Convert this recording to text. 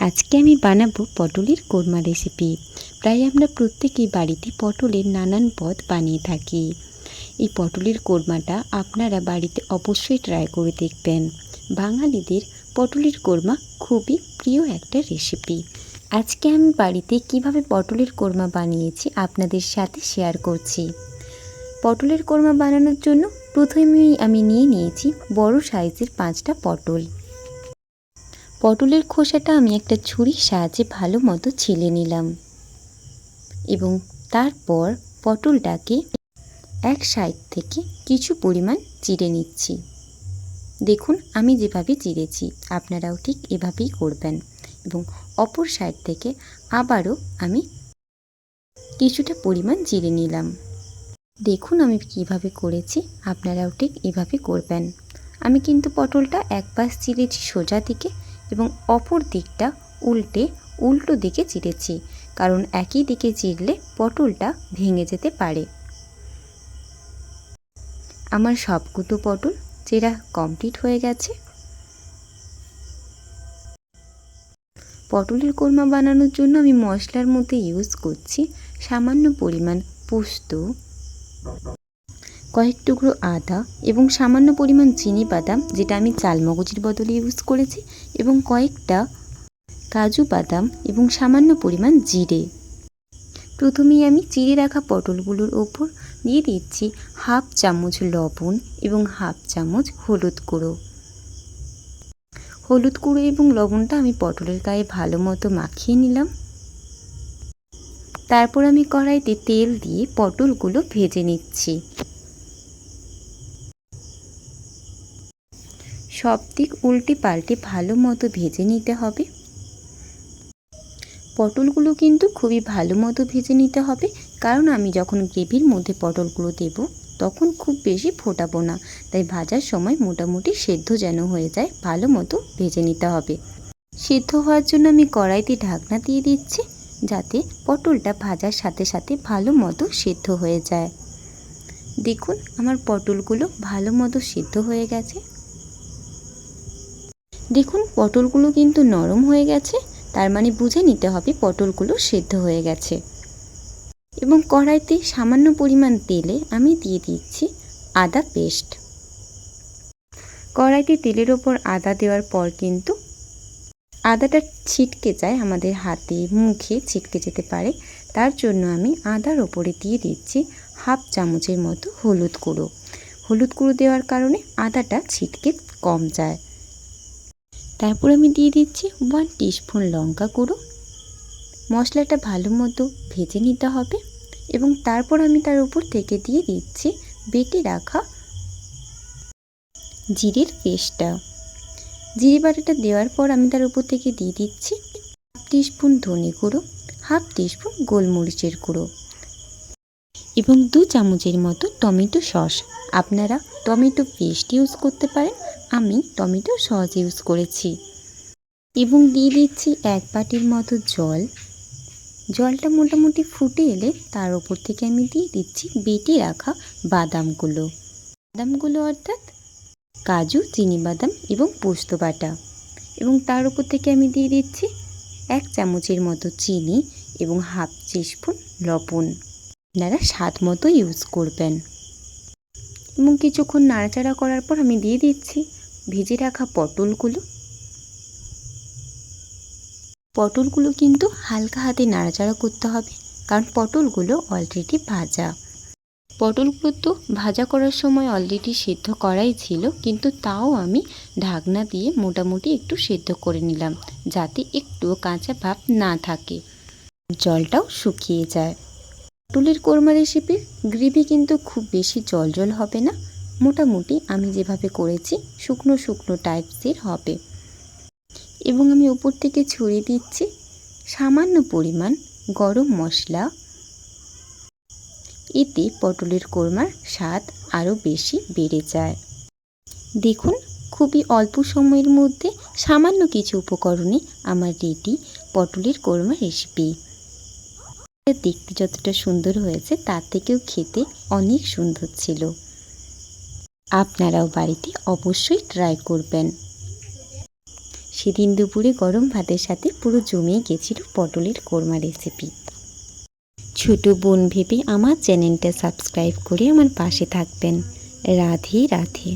আজকে আমি বানাবো পটলের কোরমা রেসিপি। প্রায় আমরা প্রত্যেকেই বাড়িতে পটলের নানান পদ বানিয়ে থাকি। এই পটলের কোরমাটা আপনারা বাড়িতে অবশ্যই ট্রাই করে দেখবেন। বাঙালিদের পটলের কোরমা খুবই প্রিয় একটা রেসিপি আজকে আমি বাড়িতে কীভাবে পটলের কোরমা বানিয়েছি আপনাদের সাথে শেয়ার করছি। পটলের কোরমা বানানোর জন্য প্রথমেই আমি নিয়ে নিয়েছি বড় সাইজের পাঁচটা পটল। পটলের খোসাটা আমি একটা ছুরির সাহায্যে ভালো মতো ছিলে নিলাম এবং তারপর পটলটাকে এক সাইড থেকে কিছু পরিমাণ চিড়ে নিচ্ছি। দেখুন, আমি যেভাবে চিড়েছি, আপনারাও ঠিক এভাবেই করবেন এবং অপর সাইড থেকে আবারও আমি কিছুটা পরিমাণ চিড়ে নিলাম। দেখুন, আমি কীভাবে করেছি, আপনারাও ঠিক এভাবে করবেন। আমি কিন্তু পটলটা এক পাশ চিড়েছি সোজা দিকে এবং অপর দিকটা উল্টে উল্টো দিকে চিড়েছি কারণ একই দিকে চিড়লে পটলটা ভেঙে যেতে পারে। আমার সবগুলো পটল চেরা কমপ্লিট হয়ে গেছে। পটলের কোরমা বানানোর জন্য আমি মশলার মধ্যে ইউজ করছি সামান্য পরিমাণ পোস্ত। কয়েক টুকরো আদা এবং সামান্য পরিমাণ চিনি বাদাম, যেটা আমি চালমগজের বদলে ইউজ করেছি, এবং কয়েকটা কাজু বাদাম এবং সামান্য পরিমাণ জিরে। প্রথমেই আমি চিড়ে রাখা পটলগুলোর ওপর দিয়ে দিচ্ছি হাফ চামচ লবণ এবং হাফ চামচ হলুদ গুঁড়ো। হলুদ গুঁড়ো এবং লবণটা আমি পটলের গায়ে ভালো মতো মাখিয়ে নিলাম। তারপর আমি কড়াইতে তেল দিয়ে পটলগুলো ভেজে নিচ্ছি। সব দিক উল্টে পাল্টে ভালো মতো ভেজে নিতে হবে। পটলগুলো কিন্তু খুবই ভালো মতো ভেজে নিতে হবে। কারণ আমি যখন গ্রেভির মধ্যে পটলগুলো দেব, তখন খুব বেশি ফোটাবো না। তাই ভাজার সময় মোটামুটি সেদ্ধ যেন হয়ে যায়, ভালো মতো ভেজে নিতে হবে। সেদ্ধ হওয়ার জন্য আমি কড়াইতে ঢাকনা দিয়ে দিচ্ছি, যাতে পটলটা ভাজার সাথে সাথে ভালো মতো সেদ্ধ হয়ে যায়। দেখুন, আমার পটলগুলো ভালো মতো সেদ্ধ হয়ে গেছে। দেখুন, পটলগুলো কিন্তু নরম হয়ে গেছে, তার মানে বুঝে নিতে হবে পটলগুলো সেদ্ধ হয়ে গেছে। এবং কড়াইতে সামান্য পরিমাণ তেলে আমি দিয়ে দিচ্ছি আদা পেস্ট। কড়াইতে তেলের ওপর আদা দেওয়ার পর কিন্তু আদাটা ছিটকে যায় আমাদের হাতে, মুখে ছিটকে যেতে পারে। তার জন্য আমি আদার ওপরে দিয়ে দিচ্ছি হাফ চামচের মতো হলুদ গুঁড়ো। হলুদ গুঁড়ো দেওয়ার কারণে আদাটা ছিটকে কম যায়। তারপর আমি দিয়ে দিচ্ছি ওয়ান টিস্পুন লঙ্কা গুঁড়ো। মশলাটা ভালো মতো ভেজে নিতে হবে এবং তারপর আমি তার উপর থেকে দিয়ে দিচ্ছি বেটে রাখা জিরের পেস্টটা। জিরে বাটাটা দেওয়ার পর আমি তার উপর থেকে দিয়ে দিচ্ছি হাফ টিস্পুন ধনে গুঁড়ো হাফ টিস্পুন গোলমরিচের গুঁড়ো এবং দু চামচের মতো টমেটো সস। আপনারা টমেটো পেস্ট ইউজ করতে পারেন, আমি টমেটো সস ইউজ করেছি। এবং দিয়ে দিচ্ছি এক বাটির মতো জল। জলটা মোটামুটি ফুটে এলে তার ওপর থেকে আমি দিয়ে দিচ্ছি বেটে রাখা বাদামগুলো। বাদামগুলো অর্থাৎ কাজু, চিনি বাদাম এবং পোস্ত বাটা। এবং তার উপর থেকে আমি দিয়ে দিচ্ছি এক চামচের মতো চিনি এবং হাফ টিস্পুন লবণ। আপনারা স্বাদ মতো ইউজ করবেন। এবং কিছুক্ষণ নাড়াচাড়া করার পর আমি দিয়ে দিচ্ছি। ভেজে রাখা পটলগুলো। পটলগুলো কিন্তু হালকা হাতে নাড়াচাড়া করতে হবে, কারণ পটলগুলো অলরেডি ভাজা। পটলগুলো তো ভাজা করার সময় অলরেডি সেদ্ধ করাই ছিল, কিন্তু তাও আমি ঢাকনা দিয়ে মোটামুটি একটু সেদ্ধ করে নিলাম, যাতে একটুও কাঁচা ভাব না থাকে। জলটাও শুকিয়ে যায়। পটলের কোরমা রেসিপি গ্রেভি কিন্তু খুব বেশি জল জল হবে না। মোটামুটি আমি যেভাবে করেছি, শুকনো শুকনো টাইপসের হবে। এবং আমি উপর থেকে ছড়িয়ে দিচ্ছি। সামান্য পরিমাণ গরম মশলা। এতে পটলের কোরমার স্বাদ আরও বেশি বেড়ে যায়। দেখুন, খুবই অল্প সময়ের মধ্যে সামান্য কিছু উপকরণে আমার রেডি পটলের কোরমা রেসিপি দেখতে যতটা সুন্দর হয়েছে, তার থেকেও খেতে অনেক সুন্দর ছিল। আপনারাও বাড়িতে অবশ্যই ট্রাই করবেন। সেদিন দুপুরে গরম ভাতের সাথে পুরো জমেই গেছিল পটলের কোরমা রেসিপি ছোট বোন ভেবে আমার চ্যানেলটা সাবস্ক্রাইব করে আমার পাশে থাকবেন। রাধে রাধে।